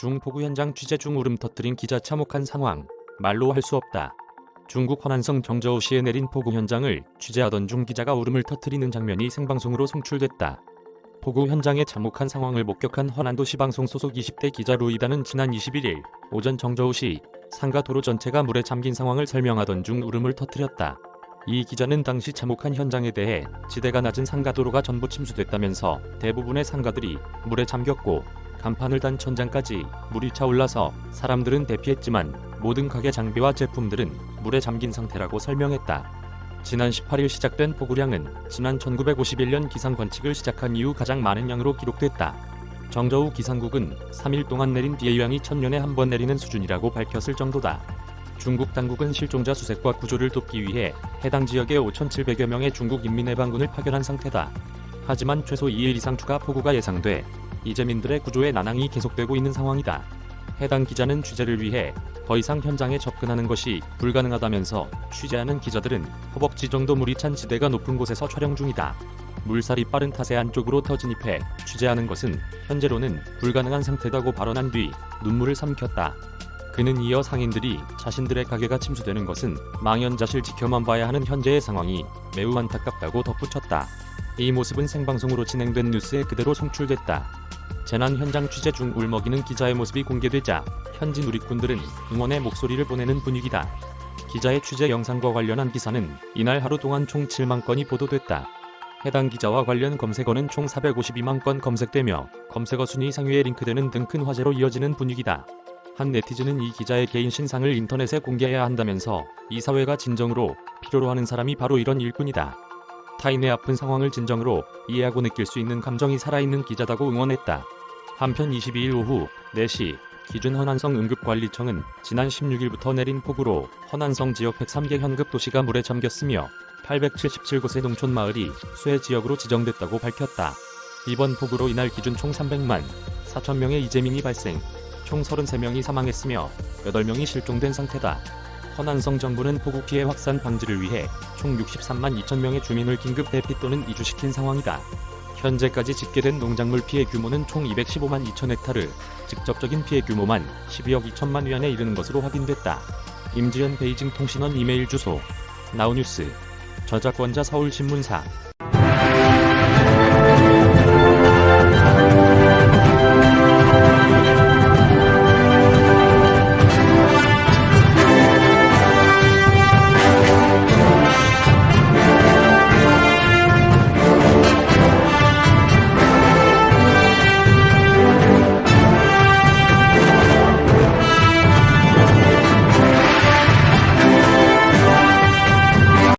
중포구 현장 취재 중 울음 터뜨린 기자 참혹한 상황. 말로 할 수 없다. 중국 허난성 정저우시에 내린 폭우 현장을 취재하던 중 기자가 울음을 터뜨리는 장면이 생방송으로 송출됐다. 폭우 현장의 참혹한 상황을 목격한 허난도시 방송 소속 20대 기자 루이다는 지난 21일 오전 정저우시 상가 도로 전체가 물에 잠긴 상황을 설명하던 중 울음을 터뜨렸다. 이 기자는 당시 참혹한 현장에 대해 지대가 낮은 상가 도로가 전부 침수됐다면서 대부분의 상가들이 물에 잠겼고 간판을 단 천장까지 물이 차올라서 사람들은 대피했지만 모든 가게 장비와 제품들은 물에 잠긴 상태라고 설명했다. 지난 18일 시작된 폭우량은 지난 1951년 기상 관측을 시작한 이후 가장 많은 양으로 기록됐다. 정저우 기상국은 3일 동안 내린 비의 양이 천년에 한 번 내리는 수준이라고 밝혔을 정도다. 중국 당국은 실종자 수색과 구조를 돕기 위해 해당 지역에 5,700여 명의 중국 인민해방군을 파견한 상태다. 하지만 최소 2일 이상 추가 폭우가 예상돼 이재민들의 구조에 난항이 계속되고 있는 상황이다. 해당 기자는 취재를 위해 더 이상 현장에 접근하는 것이 불가능하다면서 취재하는 기자들은 허벅지 정도 물이 찬 지대가 높은 곳에서 촬영 중이다. 물살이 빠른 탓에 안쪽으로 더 진입해 취재하는 것은 현재로는 불가능한 상태다고 발언한 뒤 눈물을 삼켰다. 그는 이어 상인들이 자신들의 가게가 침수되는 것은 망연자실 지켜만 봐야 하는 현재의 상황이 매우 안타깝다고 덧붙였다. 이 모습은 생방송으로 진행된 뉴스에 그대로 송출됐다. 재난 현장 취재 중 울먹이는 기자의 모습이 공개되자 현지 누리꾼들은 응원의 목소리를 보내는 분위기다. 기자의 취재 영상과 관련한 기사는 이날 하루 동안 총 7만 건이 보도됐다. 해당 기자와 관련 검색어는 총 452만 건 검색되며 검색어 순위 상위에 링크되는 등 큰 화제로 이어지는 분위기다. 한 네티즌은 이 기자의 개인 신상을 인터넷에 공개해야 한다면서 이 사회가 진정으로 필요로 하는 사람이 바로 이런 일꾼이다. 타인의 아픈 상황을 진정으로 이해하고 느낄 수 있는 감정이 살아있는 기자다고 응원했다. 한편 22일 오후 4시 기준 허난성 응급관리청은 지난 16일부터 내린 폭우로 허난성 지역 103개 현급 도시가 물에 잠겼으며 877곳의 농촌 마을이 수해 지역으로 지정됐다고 밝혔다. 이번 폭우로 이날 기준 총 300만 4천 명의 이재민이 발생, 총 33명이 사망했으며 8명이 실종된 상태다. 허난성 정부는 폭우 피해 확산 방지를 위해 총 63만 2천 명의 주민을 긴급 대피 또는 이주시킨 상황이다. 현재까지 집계된 농작물 피해 규모는 총 215만 2천 헥타르, 직접적인 피해 규모만 12억 2천만 위안에 이르는 것으로 확인됐다. 임지연 베이징 통신원 이메일 주소 나우뉴스 저작권자 서울신문사